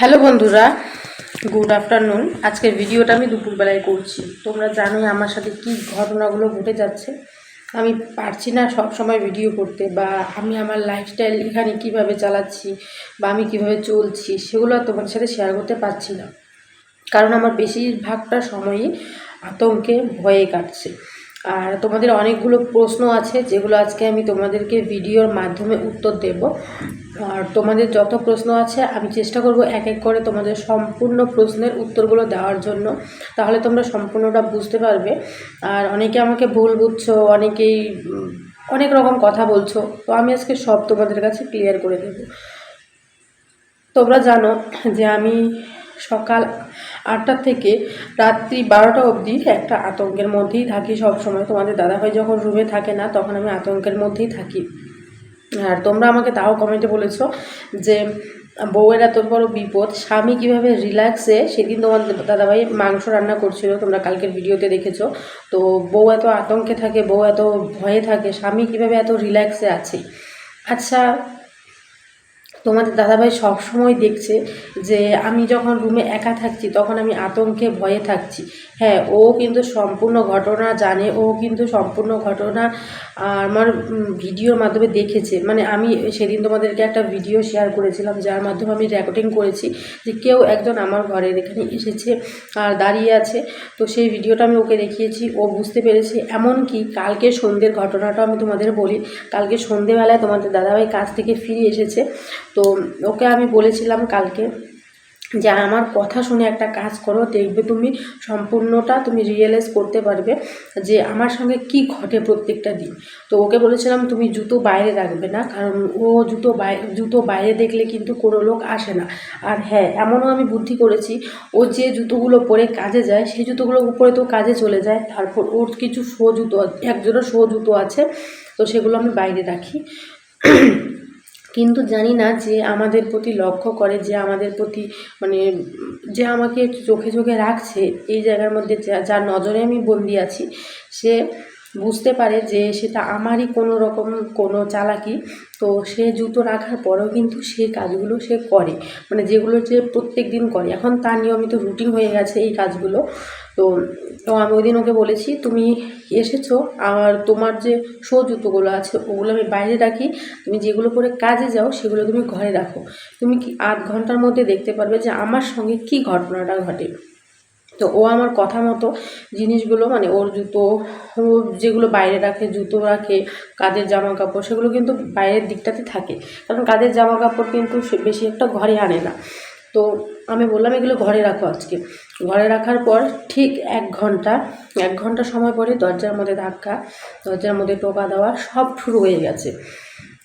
Hello বন্ধুরা, good afternoon. আজকের ভিডিওটা আমি দুপুরবেলায় করছি। তোমরা জানোই আমার সাথে কি ঘটনাগুলো ঘটে যাচ্ছে। আমি পারছি না সব সময় ভিডিও করতে বা আমি আমার লাইফস্টাইল এখানে কীভাবে চালাচ্ছি বা আমি কীভাবে চলছি সেগুলো আর তোমাদের সাথে শেয়ার করতে পারছি না। কারণ আমার বেশিরভাগটা সময়ই আতঙ্কে ভয়ে কাটছে। আর তোমাদের অনেকগুলো প্রশ্ন আছে, যেগুলো আজকে আমি তোমাদেরকে ভিডিওর মাধ্যমে উত্তর দেব। আর তোমাদের যত প্রশ্ন আছে, আমি চেষ্টা করব এক এক করে তোমাদের সম্পূর্ণ প্রশ্নের উত্তরগুলো দেওয়ার জন্য, তাহলে তোমরা সম্পূর্ণটা বুঝতে পারবে। আর অনেকে আমাকে ভুল বুঝছ, অনেকেই অনেক রকম কথা বলছো, তো আমি আজকে সব তোমাদের কাছে ক্লিয়ার করে দেবো। তোমরা জানো যে আমি সকাল আটটা থেকে রাত্রি বারোটা অবধি একটা আতঙ্কের মধ্যেই থাকি সব সময় তোমাদের দাদাভাই যখন রুমে থাকে না, তখন আমি আতঙ্কের মধ্যেই থাকি। আর তোমরা আমাকে তাও কমেন্টে বলেছ যে, বউয়ের এত বড় বিপদ, স্বামী কীভাবে রিল্যাক্সে? সেদিন তোমার দাদাভাই মাংস রান্না করছিল, তোমরা কালকের ভিডিওতে দেখেছ। তো বউ এত আতঙ্কে থাকে, বউ এত ভয়ে থাকে, স্বামী কীভাবে এত রিল্যাক্সে আছে? আচ্ছা তোমাদের দাদাভাই সবসময় দেখছে যে আমি যখন রুমে একা থাকছি, তখন আমি আতঙ্কে ভয়ে থাকছি। হ্যাঁ ও কিন্তু সম্পূর্ণ ঘটনা জানে, ও কিন্তু সম্পূর্ণ ঘটনা আমার ভিডিওর মাধ্যমে দেখেছে। মানে আমি সেদিন তোমাদেরকে একটা ভিডিও শেয়ার করেছিলাম, যার মাধ্যমে আমি রেকর্ডিং করেছি যে কেউ একজন আমার ঘরের এখানে এসেছে আর দাঁড়িয়ে আছে। তো সেই ভিডিওটা আমি ওকে দেখিয়েছি, ও বুঝতে পেরেছে। এমনকি কালকে সন্ধ্যের ঘটনাটা আমি তোমাদের বলি, কালকে সন্ধেবেলায় তোমাদের দাদাভাই কাজ থেকে ফিরে এসেছে। তো ওকে আমি বলেছিলাম কালকে যে আমার কথা শুনে একটা কাজ করো, দেখবে তুমি সম্পূর্ণটা তুমি রিয়েলাইজ করতে পারবে যে আমার সঙ্গে কি ঘটে প্রত্যেকটা দিন। তো ওকে বলেছিলাম তুমি জুতো বাইরে রাখবে না, কারণ ও জুতো বাইরে জুতো বাইরে দেখলে কিন্তু কোনো লোক আসে না। আর হ্যাঁ এমনও আমি বুদ্ধি করেছি, ও যে জুতোগুলো পরে কাজে যায়, সেই জুতোগুলো উপরে তো কাজে চলে যায়, তারপর ওর কিছু শো জুতো একজোড়া শো জুতো আছে, তো সেগুলো আমি বাইরে রাখি। কিন্তু জানি না যে আমাদের প্রতি লক্ষ্য করে, যে আমাদের প্রতি মানে যে আমাকে চোখে চোখে রাখছে, এই জায়গার মধ্যে যার নজরে আমি বন্দি আছি, সে বুঝতে পারে যে সেটা আমারই কোনো রকম কোনো চালাকি। তো সে জুতো রাখার পরেও কিন্তু সেই কাজগুলো সে করে। মানে যেগুলো যে প্রত্যেক দিন করে। এখন তার নিয়মিত রুটিন হয়ে গেছে এই কাজগুলো। তো তো আমি ওই দিন ওকে বলেছি, তুমি এসেছ আর তোমার যে শো জুতোগুলো আছে, ওগুলো আমি বাইরে রাখি। তুমি যেগুলো পরে কাজে যাও, সেগুলো তুমি ঘরে রাখো। তুমি কি আধ ঘণ্টার মধ্যে দেখতে পারবে যে আমার সঙ্গে কি ঘটনাটা ঘটে। তো ও আমার কথা মতো জিনিসগুলো মানে ওর জুতো, ও যেগুলো বাইরে রাখে, জুতো রাখে কাজের জামা কাপড় সেগুলো কিন্তু বাইরের দিকটাতে থাকে। কারণ কাজের জামা কাপড় কিন্তু বেশি একটা ঘরে আনে না। তো আমি বললাম, এগুলো ঘরে রাখো আজকে। ঘরে রাখার পর ঠিক এক ঘণ্টা এক ঘণ্টা সময় পরে দরজার মধ্যে ধাক্কা, দরজার মধ্যে টোকা দেওয়া সব শুরু হয়ে গেছে।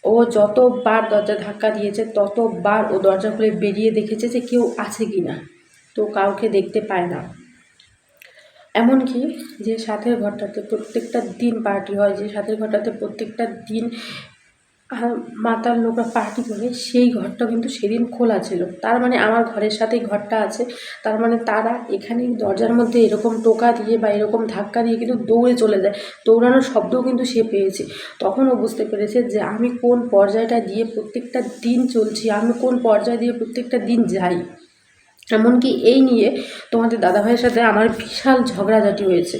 ও যতবার দরজা ধাক্কা দিয়েছে, ততবার ও দরজা খুলে বেরিয়ে দেখেছে যে কেউ আছে কি না তো কাউকে দেখতে পায় না। এমনকি যে সাথের ঘরটাতে প্রত্যেকটা দিন পার্টি হয়, যে সাথের ঘরটাতে প্রত্যেকটা দিন মাতার লোকরা পার্টি করে, সেই ঘরটা কিন্তু সেদিন খোলা ছিল। তার মানে আমার ঘরের সাথেই ঘরটা আছে। তার মানে তারা এখানে দরজার মধ্যে এরকম টোকা দিয়ে বা এরকম ধাক্কা দিয়ে কিন্তু দৌড়ে চলে যায়। দৌড়ানোর শব্দও কিন্তু সে পেয়েছে। তখন ও বুঝতে পেরেছে যে আমি কোন পর্যায়টা দিয়ে প্রত্যেকটা দিন চলছি, আমি কোন পর্যায় দিয়ে প্রত্যেকটা দিন যাই। এমনকি এই নিয়ে তোমাদের দাদাভাইয়ের সাথে আমার বিশাল ঝগড়াঝাটি হয়েছে।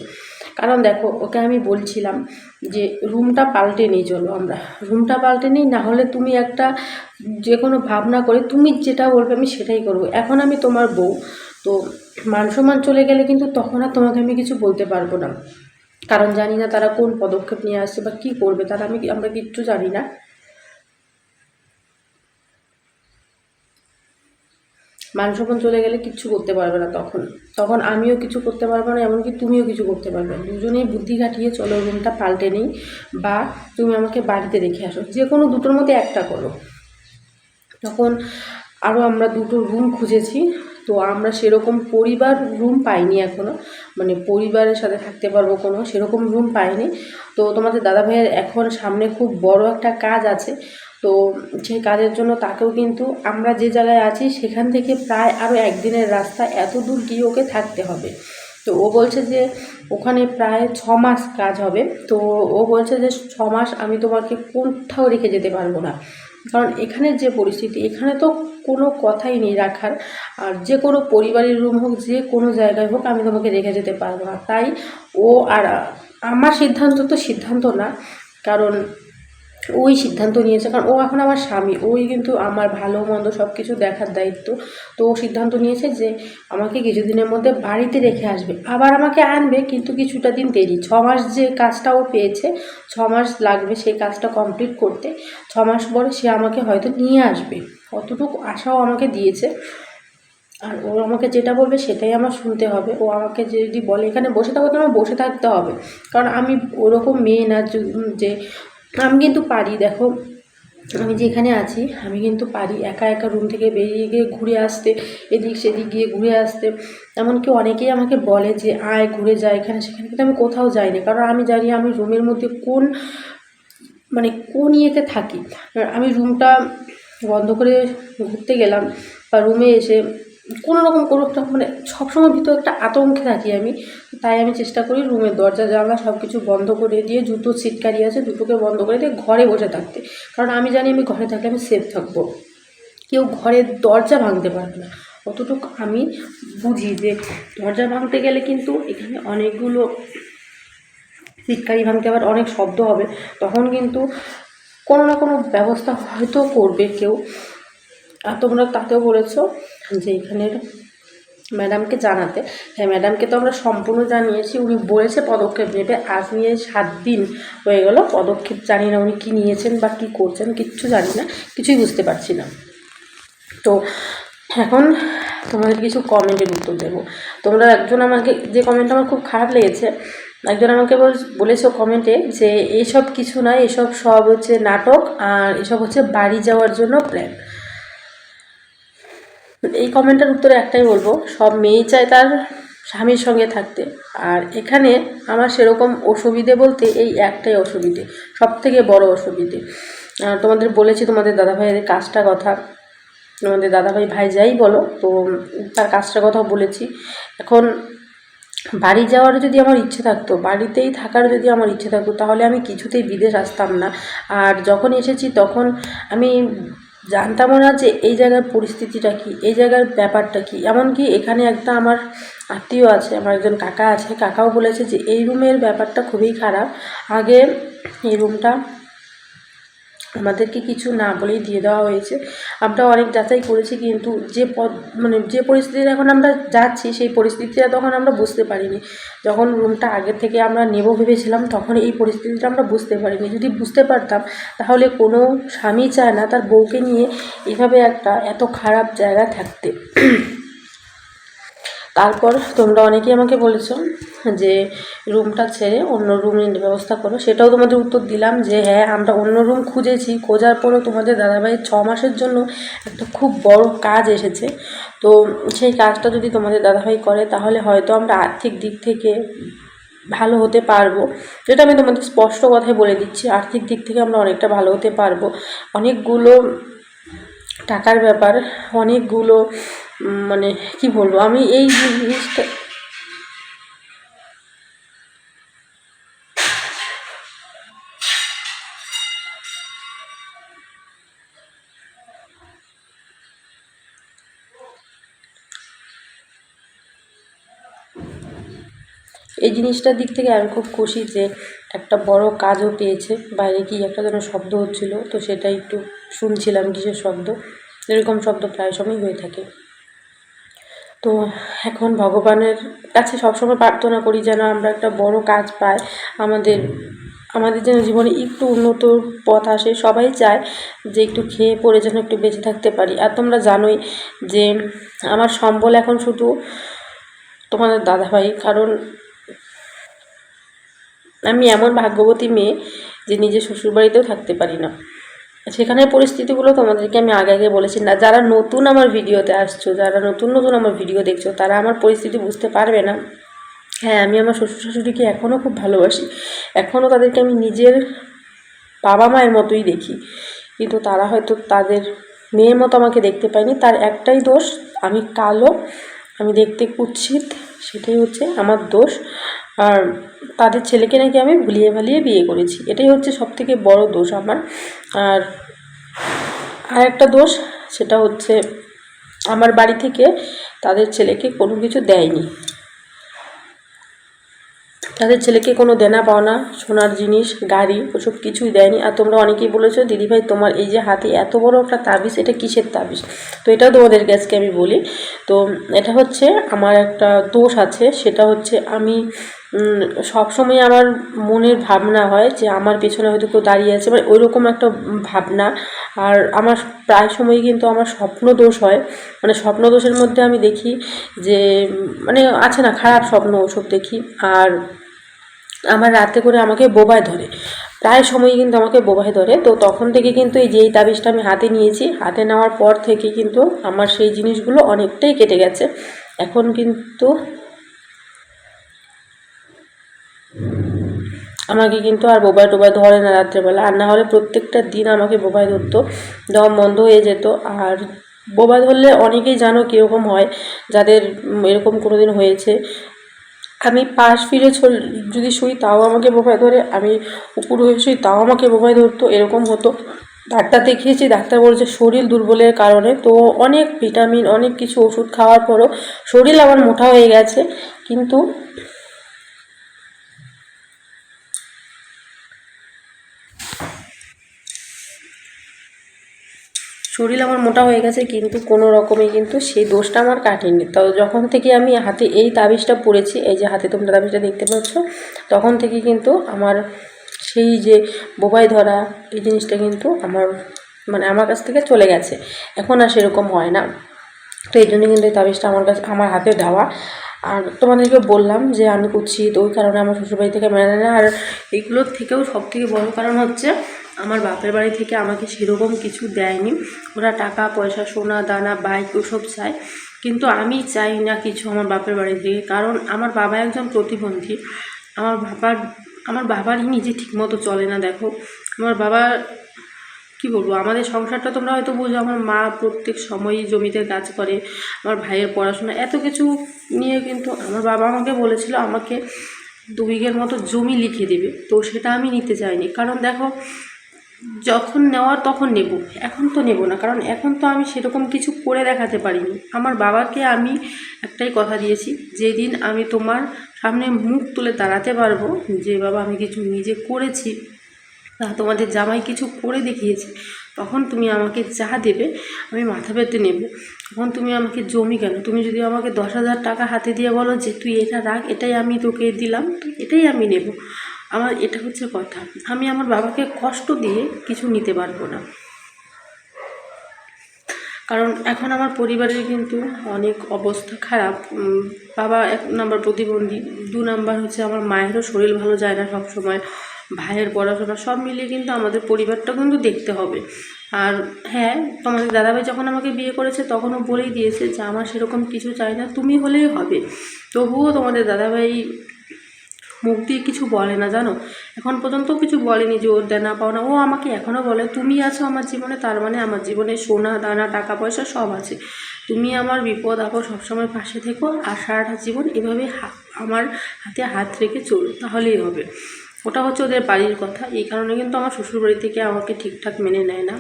কারণ দেখো, ওকে আমি বলছিলাম যে, রুমটা পাল্টে নিই চলো আমরা। রুমটা পাল্টে নিই, না হলে তুমি একটা যে কোনো ভাবনা করে তুমি যেটা বলবে আমি সেটাই করব। এখন আমি তোমার বউ, তো মান সম্মান চলে গেলে কিন্তু তখন আর তোমাকে আমি কিছু বলতে পারব না। কারণ জানি না তারা কোন পদক্ষেপ নিয়ে আসছে বা কী করবে, তারা আমি, আমরা কিচ্ছু জানি না। মান সম্মান চলে গেলে কিচ্ছু করতে পারবে না তখন। তখন আমিও কিছু করতে পারব না, এমনকি তুমিও কিছু করতে পারবে না। দুজনেই বুদ্ধি খাটিয়ে চলো, রুমটা পাল্টে নেই বা তুমি আমাকে বাড়িতে রেখে আসো। যে কোনো দুটোর মধ্যে একটা করো। তখন আরও আমরা দুটো রুম খুঁজেছি। তো আমরা সেরকম পরিবার রুম পাইনি এখনও মানে পরিবারের সাথে থাকতে পারব কোনো, সেরকম রুম পাইনি। তো তোমাদের দাদা ভাইয়ের এখন সামনে খুব বড় একটা কাজ আছে। তো সেই কাজের জন্য তাকেও কিন্তু আমরা যে জায়গায় আছি, সেখান থেকে প্রায় আরও একদিনের রাস্তা এত দূর গিয়ে ওকে থাকতে হবে। তো ও বলছে যে, ওখানে প্রায় ছ মাস কাজ হবে। তো ও বলছে যে, ছ মাস আমি তোমাকে কোথাও রেখে যেতে পারব না। কারণ এখানে যে পরিস্থিতি, এখানে তো কোনো কথাই নেই রাখার। আর যে কোনো পরিবারের রুম হোক, যে কোনো জায়গায় হোক, আমি তোমাকে রেখে যেতে পারব না। তাই ও আর আমার সিদ্ধান্ত তো সিদ্ধান্ত না। কারণ ওই সিদ্ধান্ত নিয়েছে। কারণ ও এখন আমার স্বামী। ওই কিন্তু আমার ভালো মন্দ সব কিছু দেখার দায়িত্ব। তো ও সিদ্ধান্ত নিয়েছে যে আমাকে কিছুদিনের মধ্যে বাড়িতে রেখে আসবে। আবার আমাকে আনবে কিন্তু কিছুটা দিন দেরি। ছ মাস যে কাজটা ও পেয়েছে, ছ মাস লাগবে সেই কাজটা কমপ্লিট করতে। ছ মাস পরে সে আমাকে হয়তো নিয়ে আসবে। অতটুকু আশাও আমাকে দিয়েছে। আর ও আমাকে যেটা বলবে সেটাই আমার শুনতে হবে। ও আমাকে যদি বলে, এখানে বসে থাকো তো আমার বসে থাকতে হবে। কারণ আমি ওরকম মেয়ে না যে- যে আমি কিন্তু পারি, দেখো। আমি যেখানে আছি, আমি কিন্তু পারি একা একা রুম থেকে বেরিয়ে গিয়ে ঘুরে আসতে, এদিক সেদিক গিয়ে ঘুরে আসতে। এমনকি অনেকেই আমাকে বলে যে, আয়, ঘুরে যায় এখানে সেখানে। কিন্তু আমি কোথাও যাইনি, কারণ আমি জানি আমি রুমের মধ্যে কোন মানে কোন ইয়েতে থাকি। আমি রুমটা বন্ধ করে ঘুরতে গেলাম, বা রুমে এসে কোনো রকম কোনো একটা মানে সবসময় ভিতরে একটা আতঙ্কে থাকি আমি। তাই আমি চেষ্টা করি রুমের দরজা, জানলা সব কিছু বন্ধ করে দিয়ে জুতো, ছিটকারি আছে দুটোকে বন্ধ করে দিয়ে ঘরে বসে থাকতে। কারণ আমি জানি আমি ঘরে থাকলে আমি সেফ থাকব। কেউ ঘরের দরজা ভাঙতে পারবে না। অতটুকু আমি বুঝি যে দরজা ভাঙতে গেলে কিন্তু এখানে অনেকগুলো সিটকারি ভাঙতে আবার অনেক শব্দ হবে। তখন কিন্তু কোনো না কোনো ব্যবস্থা হয়তো করবে কেউ। আর তোমরা তাকেও বলেছ যে এখানের ম্যাডামকে জানাতে। হ্যাঁ ম্যাডামকে তো আমরা সম্পূর্ণ জানিয়েছি, উনি বলেছে পদক্ষেপ নেবে। আজ নিয়ে সাত দিন হয়ে গেল, পদক্ষেপ জানি না উনি কী নিয়েছেন বা কী করছেন, কিচ্ছু জানি না, কিছুই বুঝতে পারছি না। তো এখন তোমাদের কিছু কমেন্টের উত্তর দেবো। তোমরা একজন আমাকে, যে কমেন্ট আমার খুব খারাপ লেগেছে, একজন আমাকে বল, বলেছ কমেন্টে যে এইসব কিছু নয়, এসব সব হচ্ছে নাটক আর এসব হচ্ছে বাড়ি যাওয়ার জন্য প্ল্যান এই কমেন্টের উত্তরে একটাই বলব, সব মেয়েই চায় তার স্বামীর সঙ্গে থাকতে। আর এখানে আমার সেরকম অসুবিধে বলতে এই একটাই অসুবিধে সব থেকে বড় অসুবিধে। তোমাদের বলেছি তোমাদের দাদাভাইয়ের কাজটা কথা। তোমাদের দাদাভাই ভাই যাই বলো, তো তার কাজটার কথা বলেছি। এখন বাড়ি যাওয়ার যদি আমার ইচ্ছে থাকতো, বাড়িতেই থাকার যদি আমার ইচ্ছে থাকতো, তাহলে আমি কিছুতেই বিদেশ আসতাম না। আর যখন এসেছি তখন আমি জানতামও না যে এই জায়গার পরিস্থিতিটা কি, এই জায়গার ব্যাপারটা কি। এমনকি এখানে একটা আমার আত্মীয় আছে, আমার একজন কাকা আছে। কাকাও বলেছে যে এই রুমের ব্যাপারটা খুবই খারাপ। আগে এই রুমটা আমাদেরকে কিছু না বলেই দিয়ে দেওয়া হয়েছে। আমরা অনেক যাচাই করেছি কিন্তু যে পদ মানে যে পরিস্থিতিতে এখন আমরা যাচ্ছি, সেই পরিস্থিতিটা তখন আমরা বুঝতে পারিনি। যখন রুমটা আগে থেকে আমরা নেব ভেবেছিলাম, তখন এই পরিস্থিতিটা আমরা বুঝতে পারিনি। যদি বুঝতে পারতাম, তাহলে কোনো স্বামী চায় না তার বউকে নিয়ে এভাবে একটা এত খারাপ জায়গা থাকতে। তারপর তোমরা অনেকেই আমাকে বলেছ যে রুমটা ছেড়ে অন্য রুমের ব্যবস্থা করো। সেটাও তোমাদের উত্তর দিলাম যে হ্যাঁ আমরা অন্য রুম খুঁজেছি, খোঁজার পরেও তোমাদের দাদাভাইয়ের ছ মাসের জন্য একটা খুব বড় কাজ এসেছে। তো সেই কাজটা যদি তোমাদের দাদাভাই করে, তাহলে হয়তো আমরা আর্থিক দিক থেকে ভালো হতে পারব। যেটা আমি তোমাদের স্পষ্ট কথায় বলে দিচ্ছি, আর্থিক দিক থেকে আমরা অনেকটা ভালো হতে পারব। অনেকগুলো টাকার ব্যাপার, অনেকগুলো মানে কি বলব, আমি এই জিনিসটা এই জিনিসটার দিক থেকে আমি খুব খুশি যে একটা বড় কাজও পেয়েছে। বাইরে কি একটা যেন শব্দ হচ্ছিল, তো সেটা একটু শুনছিলাম কিসের শব্দ। এরকম শব্দ প্রায় সময় হয়ে থাকে। তো এখন ভগবানের কাছে সবসময় প্রার্থনা করি যেন আমরা একটা বড় কাজ পাই। আমাদের আমাদের যেন জীবনে একটু উন্নত পথ আসে। সবাই চায় যে একটু খেয়ে পরে যেন একটু বেঁচে থাকতে পারি। আর তোমরা জানোই যে আমার সম্বল এখন শুধু তোমাদের দাদাভাই, কারণ আমি এমন ভাগ্যবতী মেয়ে যে নিজের শ্বশুরবাড়িতেও থাকতে পারি না। সেখানের পরিস্থিতিগুলো তোমাদেরকে আমি আগে আগে বলেছি না। যারা নতুন আমার ভিডিওতে আসছো, যারা নতুন নতুন আমার ভিডিও দেখছ, তারা আমার পরিস্থিতি বুঝতে পারবে না। হ্যাঁ আমি আমার শ্বশুর শাশুড়িকে এখনও খুব ভালোবাসি। এখনও তাদেরকে আমি নিজের বাবা মায়ের মতোই দেখি। কিন্তু তারা হয়তো তাদের মেয়ের মতো আমাকে দেখতে পায়নি। তার একটাই দোষ, আমি কালো আমি দেখতে কুৎসিত, সেটাই হচ্ছে আমার দোষ। আর তাদের ছেলেকে নাকি আমি ভুলিয়ে ভালিয়ে বিয়ে করেছি, এটাই হচ্ছে সব থেকে বড় দোষ আমার। আর আর একটা দোষ, সেটা হচ্ছে আমার বাড়ি থেকে তাদের ছেলেকে কোনো কিছু দেয়নি। তাদের ছেলেকে কোনো দেনা পাওনা, সোনার জিনিস, গাড়ি, ওসব কিছুই দেয়নি। আর তোমরা অনেকেই বলেছ দিদিভাই তোমার এই যে হাতে এত বড় একটা তাবিজ, এটা কিসের তাবিজ? তো এটাও তোমাদের আজকে আমি বলি। তো এটা হচ্ছে আমার একটা দোষ আছে, সেটা হচ্ছে আমি সবসময় আমার মনের ভাবনা হয় যে আমার পেছনে হয়তো কেউ দাঁড়িয়ে আছে মানে ওইরকম একটা ভাবনা। আর আমার প্রায় সময় কিন্তু আমার স্বপ্ন দোষ হয়। মানে স্বপ্ন দোষের মধ্যে আমি দেখি যে মানে আছে না, খারাপ স্বপ্ন ওসব দেখি। আর আমার রাতে করে আমাকে বোবায় ধরে। প্রায় সময়ই কিন্তু আমাকে বোবায় ধরে। তো তখন থেকে কিন্তু এই যে এই তাবিজটা আমি হাতে নিয়েছি, হাতে নেওয়ার পর থেকে কিন্তু আমার সেই জিনিসগুলো অনেকটাই কেটে গেছে। এখন কিন্তু আমাকে কিন্তু আর বোবায় টোবায় ধরে না রাত্রেবেলা। আর না হলে প্রত্যেকটা দিন আমাকে বোবায় ধরতো। দম বন্ধ হয়ে যেত। আর বোবা ধরলে অনেকেই জানো কীরকম হয়, যাদের এরকম কোনো দিন হয়েছে। আমি পাশ ফিরে যদি শুই তাও আমাকে বোবায় ধরে, আমি উপর হয়ে শুই তাও আমাকে বোবায় ধরতো, এরকম হতো। ডাক্তার দেখিয়েছি, ডাক্তার বলছে শরীর দুর্বলের কারণে, তো অনেক ভিটামিন, অনেক কিছু ওষুধ খাওয়ার পরও শরীর আমার মোটা হয়ে গেছে, কিন্তু শরীর আমার মোটা হয়ে গেছে, কিন্তু কোনো রকমে কিন্তু সেই দোষটা আমার কাটেনি। তো যখন থেকে আমি হাতে এই তাবিজটা পরেছি, এই যে হাতে তোমরা তাবিজটা দেখতে পাচ্ছ, তখন থেকে কিন্তু আমার সেই যে বোবাই ধরা, এই জিনিসটা কিন্তু আমার মানে আমার কাছ থেকে চলে গেছে। এখন আর সেরকম হয় না। তো এই জন্য কিন্তু এই তাবিজটা আমার কাছে, আমার হাতে দেওয়া। আর তোমাদেরকে বললাম যে আমি করছি তো ওই কারণে আমার শ্বশুরবাড়ি থেকে মেনে নেয় আর এইগুলোর থেকেও সব থেকে বড়ো কারণ হচ্ছে আমার বাপের বাড়ি থেকে আমাকে সেরকম কিছু দেয়নি। ওরা টাকা, পয়সা, সোনা, দানা, বাইক ওসব চায়। কিন্তু আমি চাই না কিছু আমার বাপের বাড়ি থেকে। কারণ আমার বাবা একজন প্রতিবন্ধী। আমার বাবার, আমার বাবারই নিজে ঠিকমতো চলে না, দেখো। আমার বাবা, কি বলব, আমাদের সংসারটা তোমরা হয়তো বুঝো, আমার মা প্রত্যেক সময়ই জমিতে কাজ করে, আমার ভাইয়ের পড়াশোনা, এত কিছু নিয়ে কিন্তু আমার বাবা আমাকে বলেছিল, আমাকে দু বিঘের মতো জমি লিখে দেবে। তো সেটা আমি নিতে চাইনি। কারণ দেখো যখন নেওয়ার তখন নেব। এখন তো নেব না, কারণ এখন তো আমি সেরকম কিছু করে দেখাতে পারিনি। আমার বাবাকে আমি একটাই কথা দিয়েছি, যেদিন আমি তোমার সামনে মুখ তুলে দাঁড়াতে পারব, যে বাবা আমি কিছু নিজে করেছি তা তোমাদের জামাই কিছু করে দেখিয়েছি, তখন তুমি আমাকে যা দেবে আমি মাথা পেতে নেব। তখন তুমি আমাকে জমি কেন? তুমি যদি আমাকে দশ হাজার টাকা হাতে দিয়ে বলো যে, তুই এটা রাখ, এটাই আমি তোকে দিলাম, এটাই আমি নেব। আমার এটা হচ্ছে কথা। আমি আমার বাবাকে কষ্ট দিয়ে কিছু নিতে পারব না। কারণ এখন আমার পরিবারের কিন্তু অনেক অবস্থা খারাপ। বাবা এক নাম্বার প্রতিবন্ধী, দু নাম্বার হচ্ছে আমার মায়েরও শরীর ভালো যায় না সব সময় ভাইয়ের পড়াশোনা সব মিলিয়ে কিন্তু আমাদের পরিবারটা কিন্তু দেখতে হবে। আর হ্যাঁ তোমাদের দাদাভাই যখন আমাকে বিয়ে করেছে তখনও বলেই দিয়েছে যে, আমার সেরকম কিছু চাই না, তুমি হলেই হবে। তবুও তোমাদের দাদাভাই মুখ দিয়ে কিছু বলে না, জানো? এখন পর্যন্ত কিছু বলেনি যে ওর দেনা পাওনা ও আমাকে এখনও বলে, তুমি আছো আমার জীবনে, তার মানে আমার জীবনে সোনা, দানা, টাকা, পয়সা সব আছে। তুমি আমার বিপদ, আপদ সবসময় পাশে থেকো, আর সারাটা জীবন এভাবে আমার হাতে হাত রেখে চলো, তাহলেই হবে। ওটা হচ্ছে ওদের বাড়ির কথা। এই কারণে কিন্তু আমার শ্বশুরবাড়ি থেকে আমাকে ঠিকঠাক মেনে নেয় না।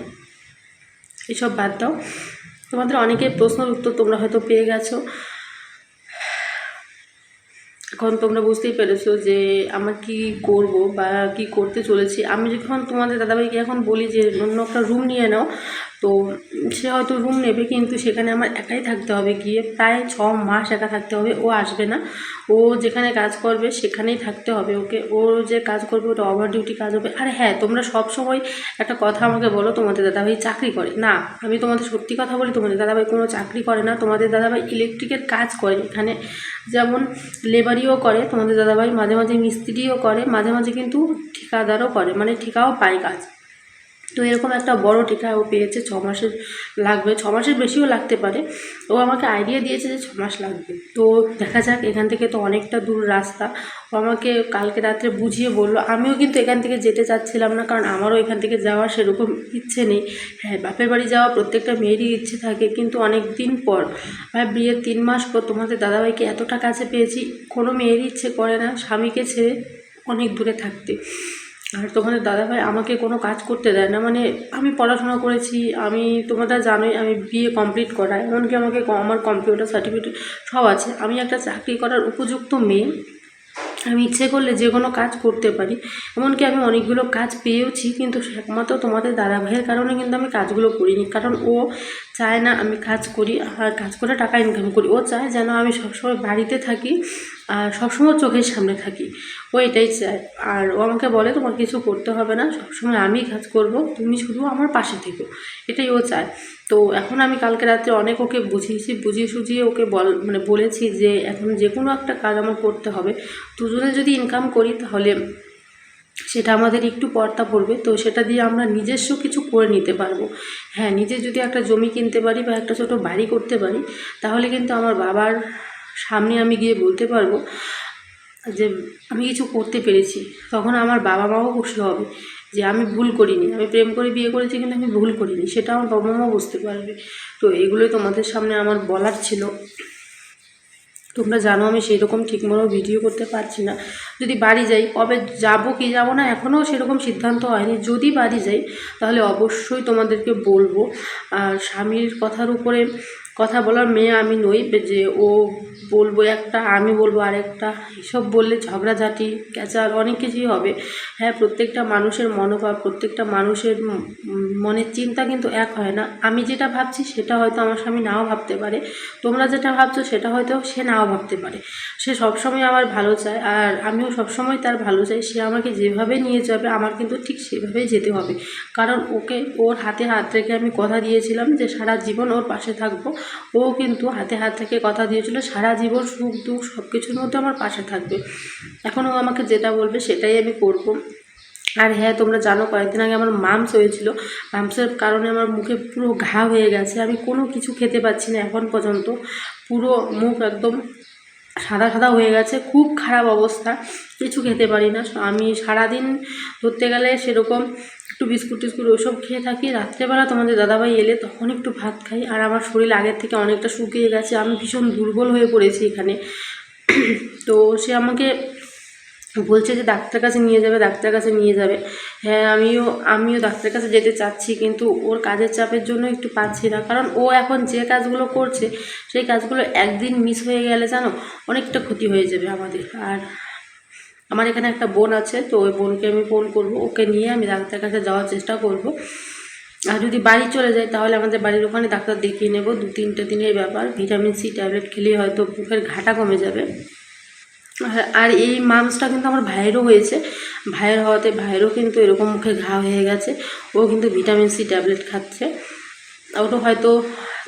এসব বাদ দাও। তোমাদের অনেকের প্রশ্নের উত্তর তোমরা হয়তো পেয়ে গেছো। এখন তোমরা বুঝতেই পেরেছ যে আমার কি করব বা কি করতে চলেছি। আমি যখন তোমাদের দাদাভাইকে এখন বলি যে, অন্য একটা রুম নিয়ে নাও তো সে হয়তো রুম নেবে, কিন্তু সেখানে আমার একাই থাকতে হবে। গিয়ে প্রায় ছ মাস একা থাকতে হবে, ও আসবে না। ও যেখানে কাজ করবে, সেখানেই থাকতে হবে ওকে। ও যে কাজ করবে, ওটা ওভার ডিউটি কাজ হবে। আর হ্যাঁ তোমরা সব সময় একটা কথা আমাকে বলো, তোমাদের দাদাভাই চাকরি করে? না, আমি তোমাদের সত্যি কথা বলি, তোমাদের দাদাভাই কোনো চাকরি করে না। তোমাদের দাদাভাই ইলেকট্রিকের কাজ করে। এখানে যেমন লেবারিও করে, তোমাদের দাদাভাই মাঝে মাঝে মিস্ত্রিও করে, মাঝে মাঝে কিন্তু ঠিকাদারও করে মানে ঠিকাও পায় কাজ। তো এরকম একটা বড় টিকা ও পেয়েছে, ছ মাসের লাগবে, ছ মাসের বেশিও লাগতে পারে। ও আমাকে আইডিয়া দিয়েছে যে ছ মাস লাগবে। তো দেখা যাক, এখান থেকে তো অনেকটা দূর রাস্তা। ও আমাকে কালকে রাত্রে বুঝিয়ে বলল। আমিও কিন্তু এখান থেকে যেতে চাচ্ছিলাম না, কারণ আমারও এখান থেকে যাওয়ার সেরকম ইচ্ছে নেই। হ্যাঁ বাপের বাড়ি যাওয়া প্রত্যেকটা মেয়েরই ইচ্ছে থাকে, কিন্তু অনেক দিন পর, ভাই, বিয়ের তিন মাস পর তোমাদের দাদাভাইকে এতটা কাছে পেয়েছি, কোনো মেয়েরই ইচ্ছে করে না স্বামীকে ছেড়ে অনেক দূরে থাকতে। আর তোমাদের দাদাভাই আমাকে কোনো কাজ করতে দেয় না। মানে আমি পড়াশোনা করেছি, আমি তোমরা জানোই আমি বিএ কমপ্লিট করা এমনকি আমাকে আমার কম্পিউটার সার্টিফিকেট সব আছে। আমি একটা চাকরি করার উপযুক্ত মেয়ে। আমি ইচ্ছে করলে যে কোনো কাজ করতে পারি। এমনকি আমি অনেকগুলো কাজ পেয়েওছি, কিন্তু একমাত্র তোমাদের দাদা ভাইয়ের কারণে কিন্তু আমি কাজগুলো করিনি। কারণ ও চায় না আমি কাজ করি, আর কাজ করে টাকা ইনকাম করি। ও চায় যেন আমি সবসময় বাড়িতে থাকি। সবসময় চোখের সামনে থাকি। ও এটাই চায়। আর ও আমাকে বলে, তোমার কিছু করতে হবে না, সবসময় আমি কাজ করব, তুমি শুধু আমার পাশে থেকো। এটাই ও চায়। তো এখন আমি কালকে রাত্রে অনেক ওকে বুঝিয়েছি, বুঝিয়ে সুঝিয়ে ওকে বল মানে বলেছি যে, এখন যে কোনো একটা কাজ আমার করতে হবে। দুজনে যদি ইনকাম করি তাহলে সেটা আমাদের একটু পর্তা পড়বে। তো সেটা দিয়ে আমরা নিজস্ব কিছু করে নিতে পারব। হ্যাঁ নিজে যদি একটা জমি কিনতে পারি বা একটা ছোটো বাড়ি করতে পারি, তাহলে কিন্তু আমার বাবার সামনে আমি গিয়ে বলতে পারব যে আমি কিছু করতে পেরেছি। তখন আমার বাবা মাও খুশি হবে যে আমি ভুল করিনি। আমি প্রেম করে বিয়ে করেছি কিন্তু আমি ভুল করিনি। সেটা আমার বাবা মাও বুঝতে পারবে। তো এগুলোই তোমাদের সামনে আমার বলার ছিল। তোমরা জানো আমি সেই রকম ঠিকমতো ভিডিও করতে পারছি না। যদি বাড়ি যাই, কবে যাব, কি যাব না, এখনও সেরকম সিদ্ধান্ত হয়নি। যদি বাড়ি যাই, তাহলে অবশ্যই তোমাদেরকে বলব। আর স্বামীর কথার উপরে কথা বলার মেয়ে আমি নই, যে ও বলব একটা, আমি বলব আরেকটা এসব বললে ঝগড়াঝাটি ক্যাচাল অনেক কিছুই হবে। হ্যাঁ প্রত্যেকটা মানুষের মনোভাব, প্রত্যেকটা মানুষের মনের চিন্তা কিন্তু এক হয় না। আমি যেটা ভাবছি সেটা হয়তো আমার স্বামী নাও ভাবতে পারে। তোমরা যেটা ভাবছ সেটা হয়তো সে নাও ভাবতে পারে। সে সবসময় আমার ভালো চায় আর আমিও সবসময় তার ভালো চাই। সে আমাকে যেভাবে নিয়ে যাবে, আমার কিন্তু ঠিক সেভাবেই যেতে হবে। কারণ ওকে, ওর হাতে হাত রেখে আমি কথা দিয়েছিলাম যে সারা জীবন ওর পাশে থাকব। ও কিন্তু হাতে হাত রেখে কথা দিয়েছিল, সারা জীবন, সুখ, দুঃখ সব কিছুর মধ্যে আমার পাশে থাকবে। এখন ও আমাকে যেটা বলবে সেটাই আমি করব। আর হ্যাঁ তোমরা জানো কয়েকদিন আগে আমার মামস হয়েছিল। মামসের কারণে আমার মুখে পুরো ঘা হয়ে গেছে। আমি কোনো কিছু খেতে পাচ্ছি না এখন পর্যন্ত। পুরো মুখ একদম সাদা সাদা হয়ে গেছে, খুব খারাপ অবস্থা, কিছু খেতে পারি না। আমি সারাদিন ধরতে গেলে সেরকম একটু বিস্কুট টিস্কুট ওইসব খেয়ে থাকি। রাত্রেবেলা তোমাদের দাদাভাই এলে তখন একটু ভাত খাই, আর আমার শরীর আগের থেকে অনেকটা শুকিয়ে গেছে। আমি ভীষণ দুর্বল হয়ে পড়েছি এখানে। তো সে আমাকে বলছে যে ডাক্তার কাছে নিয়ে যাবে, ডাক্তার কাছে নিয়ে যাবে। হ্যাঁ আমিও আমিও ডাক্তার কাছে যেতে চাচ্ছি, কিন্তু ওর কাজের চাপের জন্য একটু পাচ্ছি না। কারণ ও এখন যে কাজগুলো করছে, সেই কাজগুলো একদিন মিস হয়ে গেলে জানো, অনেকটা ক্ষতি হয়ে যাবে আমাদের। আর আমার এখানে একটা বোন আছে, তো ওই বোনকে আমি ফোন করব। ওকে নিয়ে আমি ডাক্তার কাছে যাওয়ার চেষ্টা করব। আর যদি বাড়ি চলে যায়, তাহলে আমাদের বাড়ির ওখানে ডাক্তার দেখিয়ে নেব। দু তিনটে দিনের ব্যাপার, ভিটামিন সি ট্যাবলেট খেলেই হয়তো বুকের ঘাটা কমে যাবে। আর- এই মাংসটা কিন্তু আমার ভাইয়েরও হয়েছে। ভাইয়ের হওয়াতে ভাইয়েরও কিন্তু এরকম মুখে ঘা হয়ে গেছে। ও কিন্তু ভিটামিন সি ট্যাবলেট খাচ্ছে। ওটা হয়তো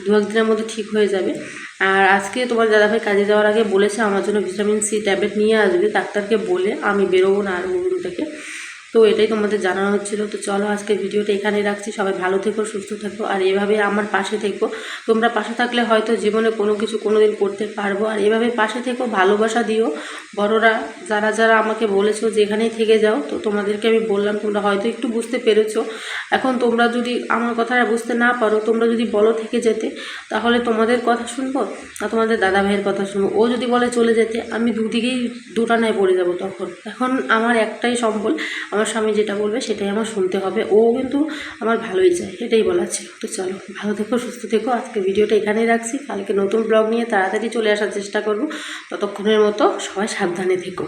দু একদিনের মধ্যে ঠিক হয়ে যাবে। আর আজকে তোমার দাদাভাই কাজে যাওয়ার আগে বলেছে আমার জন্য ভিটামিন সি ট্যাবলেট নিয়ে আসবে। ডাক্তারকে বলে আমি বেরোবো না আর থেকে। তো এটাই তোমাদের জানানো হচ্ছিল। তো চলো আজকে ভিডিওটা এখানেই রাখছি। সবাই ভালো থেকো, সুস্থ থেকো, আর এভাবে আমার পাশে থেকো। তোমরা পাশে থাকলে হয়তো জীবনে কোনো কিছু কোনো দিন করতে পারব। আর এভাবে পাশে থেকো, ভালোবাসা দিও। বড়রা, যারা যারা আমাকে বলেছ যে এখানেই থেকে যাও, তো তোমাদেরকে আমি বললাম, তোমরা হয়তো একটু বুঝতে পেরেছ। এখন তোমরা যদি আমার কথাটা বুঝতে না পারো, তোমরা যদি বলো থেকে যেতে, তাহলে তোমাদের কথা শুনব আর তোমাদের দাদা ভাইয়ের কথা শুনব। ও যদি বলে চলে যেতে, আমি দুদিকেই দুটানায় পড়ে যাব তখন। এখন আমার একটাই সম্বল আমার স্বামী যেটা বলবে সেটাই আমার শুনতে হবে। ও কিন্তু আমার ভালোই চায়, এটাই বলার ছিল। তো চলো, ভালো থেকো, সুস্থ থেকো। আজকে ভিডিওটা এখানেই রাখছি। কালকে নতুন ব্লগ নিয়ে তাড়াতাড়ি চলে আসার চেষ্টা করব। ততক্ষণের মতো সবাই সাবধানে থেকো।